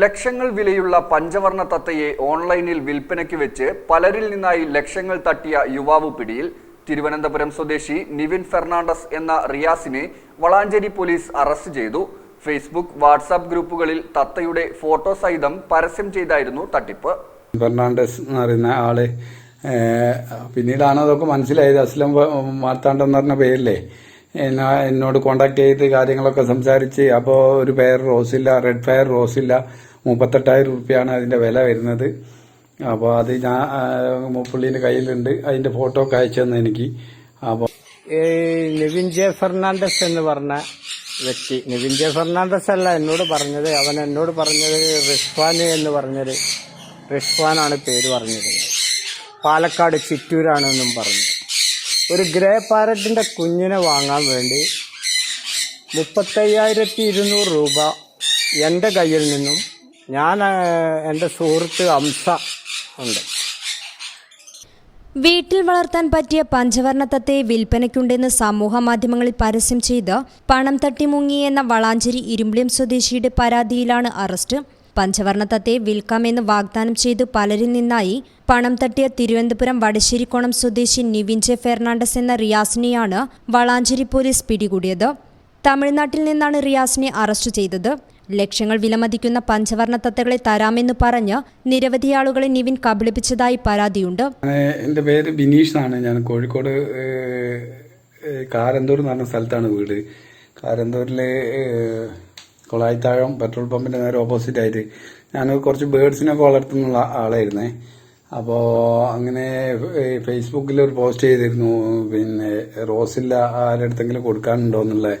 ലക്ഷങ്ങൾ വിലയുള്ള പഞ്ചവർണ തത്തയെ ഓൺലൈനിൽ വിൽപ്പനയ്ക്ക് വെച്ച് പലരിൽ നിന്നായി ലക്ഷങ്ങൾ തട്ടിയ യുവാവ് പിടിയിൽ തിരുവനന്തപുരം സ്വദേശി നിവിൻ ഫെർണാണ്ടസ് എന്ന റിയാസിനെ വളാഞ്ചേരി പോലീസ് അറസ്റ്റ് ചെയ്തു. ഫേസ്ബുക്ക് വാട്സാപ്പ് ഗ്രൂപ്പുകളിൽ തത്തയുടെ ഫോട്ടോ സഹിതം പരസ്യം ചെയ്തായിരുന്നു തട്ടിപ്പ്. ഫെർണാണ്ടസ് എന്ന് പറയുന്ന ആൾ പിന്നീടാണ് അതൊക്കെ മനസ്സിലായത്. അസ്ലം മാർത്താണ്ടെന്ന് പറഞ്ഞ പേരില്ലേ എന്നോട് കോണ്ടാക്ട് ചെയ്ത് കാര്യങ്ങളൊക്കെ സംസാരിച്ച് അപ്പോൾ ഒരു pair rosella red fire rosella മുപ്പത്തെട്ടായിരം റുപ്യാണ് അതിന്റെ വില വരുന്നത്. അപ്പോൾ അത് ഞാൻ പുള്ളീന്റെ കയ്യിലുണ്ട്. അതിന്റെ ഫോട്ടോ ഒക്കെ അയച്ചു തന്നെ എനിക്ക്. അപ്പോൾ നിവിൻ ജെ ഫെർണാണ്ടസ് എന്ന് പറഞ്ഞ വ്യക്തി. നിവിൻ ജെ ഫെർണാണ്ടസ് അല്ല എന്നോട് പറഞ്ഞത്. അവൻ എന്നോട് പറഞ്ഞത് റിഷ്വാൻ എന്ന് പറഞ്ഞത്. റിഷ്വാനാണ് പേര് പറഞ്ഞത്. പാലക്കാട് ചിറ്റൂരാണെന്നും പറഞ്ഞു. ഒരു ഗ്രേ പാരറ്റിന്റെ കുഞ്ഞിനെ വാങ്ങാൻ വേണ്ടി മുപ്പത്തയ്യായിരത്തി ഇരുന്നൂറ് രൂപ എന്റെ കയ്യിൽ നിന്നും ഞാൻ എന്റെ സുഹൃത്ത് അംസ ഉണ്ട്. വീട്ടിൽ വളർത്താൻ പറ്റിയ പഞ്ചവർണത്തത്തെ വിൽപ്പനയ്ക്കുണ്ടെന്ന് സമൂഹ മാധ്യമങ്ങളിൽ പരസ്യം ചെയ്ത് പണം തട്ടി മുങ്ങിയെന്ന വളാഞ്ചേരി ഇരുമ്പിളിയം സ്വദേശിയുടെ പരാതിയിലാണ് അറസ്റ്റ്. പഞ്ചവർണത്തത്തെ വിൽക്കാമെന്ന് വാഗ്ദാനം ചെയ്തു പലരിൽ നിന്നായി പണം തട്ടിയ തിരുവനന്തപുരം വടശ്ശേരിക്കോണം സ്വദേശി നിവിൻ ജെ ഫെർണാണ്ടസ് എന്ന റിയാസിനെയാണ് വളാഞ്ചേരി പോലീസ് പിടികൂടിയത്. തമിഴ്നാട്ടിൽ നിന്നാണ് റിയാസിനെ അറസ്റ്റ് ചെയ്തത്. ലക്ഷങ്ങൾ വിലമതിക്കുന്ന പഞ്ചവർണ തത്തകളെ തരാമെന്ന് പറഞ്ഞ് നിരവധി ആളുകളെ നിവിൻ കബളിപ്പിച്ചതായി പരാതിയുണ്ട്. എന്റെ പേര് ബിനീഷ് എന്നാണ്. ഞാൻ കോഴിക്കോട് കാരന്തൂർ എന്ന് പറഞ്ഞ സ്ഥലത്താണ് വീട്. കാരന്തൂരിൽ കൊളായിത്താഴം പെട്രോൾ പമ്പിന്റെ നേരെ ഓപ്പോസിറ്റ് ആയിട്ട് ഞാൻ കുറച്ച് ബേഡ്സിനൊക്കെ വളർത്തുന്ന ആളായിരുന്നേ. അപ്പോ അങ്ങനെ ഫേസ്ബുക്കിൽ ഒരു പോസ്റ്റ് ചെയ്തിരുന്നു. പിന്നെ റോസില്ല ആരടുത്തെങ്കിലും കൊടുക്കാനുണ്ടോ എന്നുള്ളത്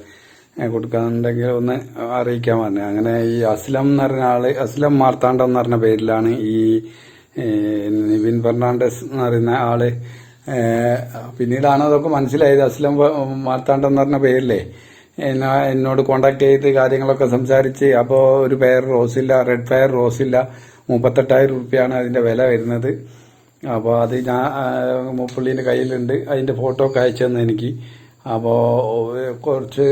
കൊടുക്കാനുണ്ടെങ്കിൽ ഒന്ന് അറിയിക്കാൻ പറഞ്ഞു. അങ്ങനെ ഈ അസ്ലം എന്ന് പറഞ്ഞ ആൾ അസ്ലം മാർത്താണ്ഡം എന്ന് പറഞ്ഞ പേരിലാണ് ഈ നിവിൻ ഫെർണാണ്ടസ് എന്ന് പറയുന്ന ആൾ. പിന്നീടാണ് അതൊക്കെ മനസ്സിലായത്? അസ്ലം മാർത്താണ്ടം എന്ന് പറഞ്ഞ പേരില്ലേ എന്നോട് കോണ്ടാക്ട് ചെയ്ത് കാര്യങ്ങളൊക്കെ സംസാരിച്ച് അപ്പോൾ ഒരു pair rosella red fire rosella മുപ്പത്തെട്ടായിരം റുപ്യാണ് അതിന്റെ വില വരുന്നത്. അപ്പോൾ അത് ഞാൻ പുള്ളീന്റെ കയ്യിലുണ്ട്. അതിന്റെ ഫോട്ടോ ഒക്കെ അയച്ചു തന്നെ എനിക്ക്. അപ്പോൾ കുറച്ച്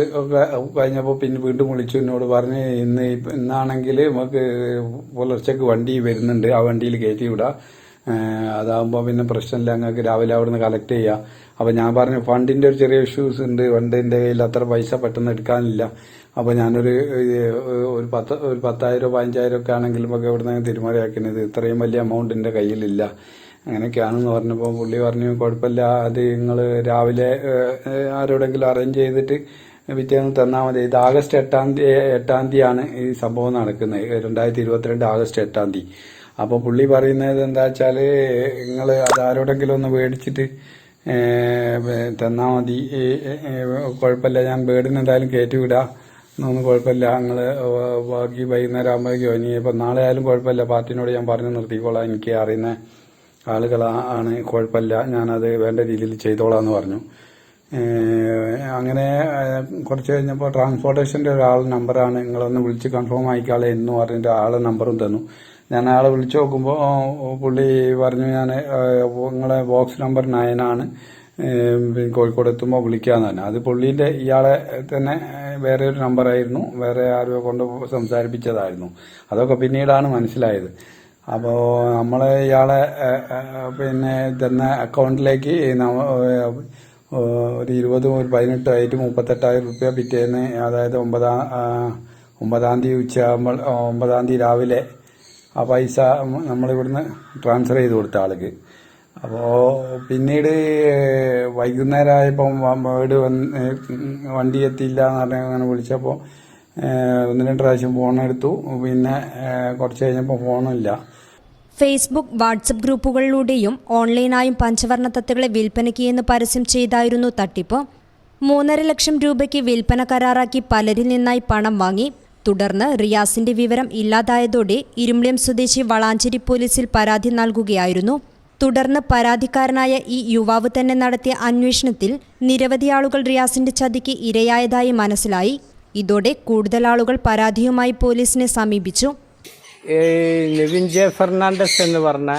കഴിഞ്ഞപ്പോൾ പിന്നെ വീണ്ടും വിളിച്ചു. എന്നോട് പറഞ്ഞ് ഇന്ന് ഇന്നാണെങ്കിൽ നമുക്ക് പുലർച്ചയ്ക്ക് വണ്ടി വരുന്നുണ്ട്. ആ വണ്ടിയിൽ കയറ്റി വിടാം. അതാകുമ്പോൾ പിന്നെ പ്രശ്നമില്ല. ഞങ്ങൾക്ക് രാവിലെ അവിടെ നിന്ന് കളക്ട് ചെയ്യാം. അപ്പോൾ ഞാൻ പറഞ്ഞു ഫണ്ടിന്റെ ഒരു ചെറിയ ഇഷ്യൂസ് ഉണ്ട്. ഫണ്ടിന്റെ കയ്യിൽ അത്ര പൈസ പെട്ടെന്ന് എടുക്കാനില്ല. അപ്പോൾ ഞാനൊരു ഒരു പത്ത് ഒരു പത്തായിരം പതിനഞ്ചായിരം ഒക്കെ ആണെങ്കിലും ഒക്കെ ഇവിടെ നിന്ന് തീരുമാനമാക്കുന്നത് ഇത്രയും വലിയ എമൗണ്ട് എന്റെ കയ്യിലില്ല. അങ്ങനെയൊക്കെയാണെന്ന് പറഞ്ഞപ്പോൾ പുള്ളി പറഞ്ഞു കുഴപ്പമില്ല. അത് നിങ്ങൾ രാവിലെ ആരോടെങ്കിലും അറേഞ്ച് ചെയ്തിട്ട് പിറ്റേന്ന് തന്നാൽ മതി. ഇത് ആഗസ്റ്റ് എട്ടാം തീയതി എട്ടാം തീയതിയാണ് ഈ സംഭവം നടക്കുന്നത്. രണ്ടായിരത്തി ഇരുപത്തിരണ്ട് ആഗസ്റ്റ് എട്ടാം തീയതി. അപ്പോൾ പുള്ളി പറയുന്നത് എന്താ വെച്ചാൽ നിങ്ങൾ അത് ആരോടെങ്കിലും ഒന്ന് മേടിച്ചിട്ട് തന്നാൽ മതി. കുഴപ്പമില്ല. ഞാൻ ബേഡിന് എന്തായാലും കയറ്റി വിടാം. ഒന്നും കുഴപ്പമില്ല. നിങ്ങൾ ബാക്കി വൈകുന്നേരം ആകുമ്പോഴേക്കോ ഇനി ഇപ്പം നാളെ ആയാലും കുഴപ്പമില്ല. പാർട്ടിനോട് ഞാൻ പറഞ്ഞു നിർത്തിക്കോളാം. എനിക്ക് അറിയുന്ന ആളുകളാണ് കുഴപ്പമില്ല. ഞാനത് വേണ്ട രീതിയിൽ ചെയ്തോളാം എന്ന് പറഞ്ഞു. അങ്ങനെ കുറച്ച് കഴിഞ്ഞപ്പോൾ ട്രാൻസ്പോർട്ടേഷന്റെ ഒരാൾ നമ്പറാണ് നിങ്ങളൊന്ന് വിളിച്ച് കൺഫേം ആയിക്കാളെ എന്ന് പറഞ്ഞിട്ട് ആളെ നമ്പറും തന്നു. ഞാൻ ആളെ വിളിച്ചു നോക്കുമ്പോൾ പുള്ളി പറഞ്ഞു ഞാൻ നിങ്ങളെ ബോക്സ് നമ്പർ നയനാണ് കോഴിക്കോട് എത്തുമ്പോൾ വിളിക്കാന്ന് തന്നെ അത് പുള്ളീന്റെ ഇയാളെ തന്നെ വേറെ ഒരു നമ്പറായിരുന്നു വേറെ ആരോ കൊണ്ട് സംസാരിപ്പിച്ചതായിരുന്നു. അതൊക്കെ പിന്നീടാണ് മനസ്സിലായത്. അപ്പോൾ നമ്മൾ ഇയാളെ പിന്നെ തന്ന അക്കൗണ്ടിലേക്ക് ഒരു ഇരുപത് ഒരു പതിനെട്ടും ആയിട്ട് മുപ്പത്തെട്ടായിരം റുപ്യ പിറ്റേന്ന് അതായത് ഒമ്പതാം ഒമ്പതാം തീയതി ഉച്ചയാകുമ്പോൾ ഒമ്പതാം തീയതി രാവിലെ ആ പൈസ നമ്മളിവിടുന്ന് ട്രാൻസ്ഫർ ചെയ്ത് കൊടുത്ത ആൾക്ക്. അപ്പോൾ പിന്നീട് വൈകുന്നേരം ആയപ്പോൾ വീട് വന്ന് വണ്ടി എത്തിയില്ല എന്ന് പറഞ്ഞാൽ അങ്ങനെ വിളിച്ചപ്പോൾ ഒന്ന് രണ്ട് പ്രാവശ്യം ഫോൺ എടുത്തു. പിന്നെ കുറച്ച് കഴിഞ്ഞപ്പോൾ ഫോണില്ല ഫേസ്ബുക്ക് വാട്സപ്പ് ഗ്രൂപ്പുകളിലൂടെയും ഓൺലൈനായും പഞ്ചവർണ തത്തുകളെ വിൽപ്പനയ്ക്ക് എന്ന് പരസ്യം ചെയ്തായിരുന്നു തട്ടിപ്പ്. മൂന്നര ലക്ഷം രൂപയ്ക്ക് വിൽപ്പന കരാറാക്കി പലരിൽ നിന്നായി പണം വാങ്ങി. തുടർന്ന് റിയാസിന്റെ വിവരം ഇല്ലാതായതോടെ ഇരുമ്പളിയം സ്വദേശി വളാഞ്ചേരി പോലീസിൽ പരാതി നൽകുകയായിരുന്നു. തുടർന്ന് പരാതിക്കാരനായ ഈ യുവാവ് തന്നെ നടത്തിയ അന്വേഷണത്തിൽ നിരവധി ആളുകൾ റിയാസിന്റെ ചതിക്ക് ഇരയായതായി മനസ്സിലായി. ഇതോടെ കൂടുതൽ ആളുകൾ പരാതിയുമായി പോലീസിനെ സമീപിച്ചു. നിവിൻ ജെ ഫെർണാണ്ടസ് എന്ന് പറഞ്ഞ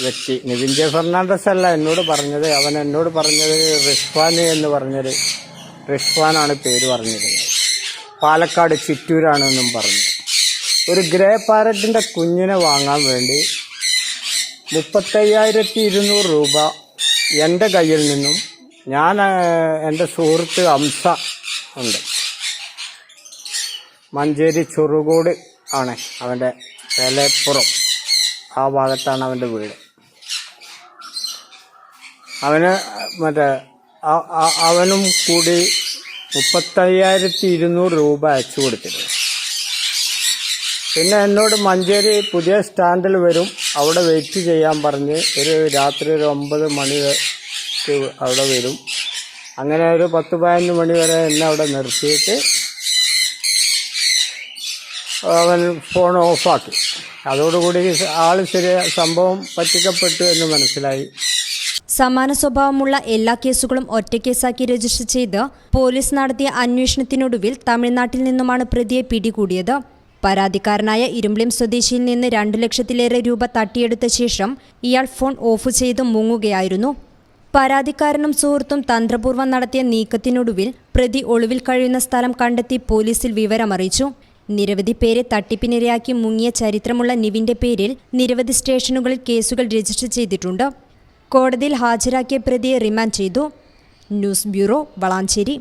വ്യക്തി. നിവിൻ ജെ ഫെർണാണ്ടസ് അല്ല എന്നോട് പറഞ്ഞത്. അവൻ എന്നോട് പറഞ്ഞത് റിഷ്വാൻ എന്ന് പറഞ്ഞൊരു റിഷ്വാനാണ് പേര് പറഞ്ഞത്. പാലക്കാട് ചിറ്റൂരാണെന്നും പറഞ്ഞു. ഒരു ഗ്രേ പാരറ്റിന്റെ കുഞ്ഞിനെ വാങ്ങാൻ വേണ്ടി മുപ്പത്തയ്യായിരത്തി ഇരുന്നൂറ് രൂപ എന്റെ കയ്യിൽ നിന്നും ഞാൻ എന്റെ സുഹൃത്ത് അംസ ഉണ്ട്. മഞ്ചേരി ചെറുകോട് ആണ് അവന്റെ വേലപ്പുറം ആ ഭാഗത്താണ് അവന്റെ വീട്. അവന് മറ്റേ അവനും കൂടി മുപ്പത്തയ്യായിരത്തി ഇരുന്നൂറ് രൂപ അയച്ചു കൊടുത്തിരുന്നു. പിന്നെ എന്നോട് മഞ്ചേരി പുതിയ സ്റ്റാൻഡിൽ വരും അവിടെ വെയിറ്റ് ചെയ്യാൻ പറഞ്ഞ് ഒരു രാത്രി ഒരു ഒമ്പത് മണി അവിടെ വരും. അങ്ങനെ ഒരു പത്ത് പതിനൊന്ന് മണി വരെ എന്നെ അവിടെ നിർത്തിയിട്ട് അവൻ ഫോൺ ഓഫാക്കി അതോടുകൂടി ആൾ ശരി സംഭവം പറ്റിക്കപ്പെട്ടു എന്ന് മനസ്സിലായി. സമാന സ്വഭാവമുള്ള എല്ലാ കേസുകളും ഒറ്റ കേസാക്കി രജിസ്റ്റർ ചെയ്ത് പോലീസ് നടത്തിയ അന്വേഷണത്തിനൊടുവിൽ തമിഴ്നാട്ടിൽ നിന്നുമാണ് പ്രതിയെ പിടികൂടിയത്. പരാതിക്കാരനായ ഇരുമ്പിളിയം സ്വദേശിയിൽ നിന്ന് രണ്ടു ലക്ഷത്തിലേറെ രൂപ തട്ടിയെടുത്ത ശേഷം ഇയാൾ ഫോൺ ഓഫ് ചെയ്ത് മുങ്ങുകയായിരുന്നു. പരാതിക്കാരനും സുഹൃത്തും തന്ത്രപൂർവം നടത്തിയ നീക്കത്തിനൊടുവിൽ പ്രതി ഒളിവിൽ കഴിയുന്ന സ്ഥലം കണ്ടെത്തി പോലീസിൽ വിവരമറിയിച്ചു. നിരവധി പേരെ തട്ടിപ്പിനിരയാക്കി മുങ്ങിയ ചരിത്രമുള്ള നിവിന്റെ പേരിൽ നിരവധി സ്റ്റേഷനുകളിൽ കേസുകൾ രജിസ്റ്റർ ചെയ്തിട്ടുണ്ട്. കോടതിയിൽ ഹാജരാക്കിയ പ്രതിയെ റിമാൻഡ് ചെയ്തു. News bureau Valanchery.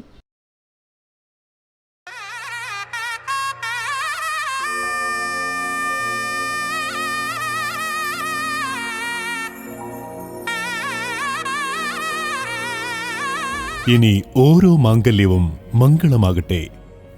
ഇനി ഓരോ മാംഗല്യവും മംഗളമാകട്ടെ.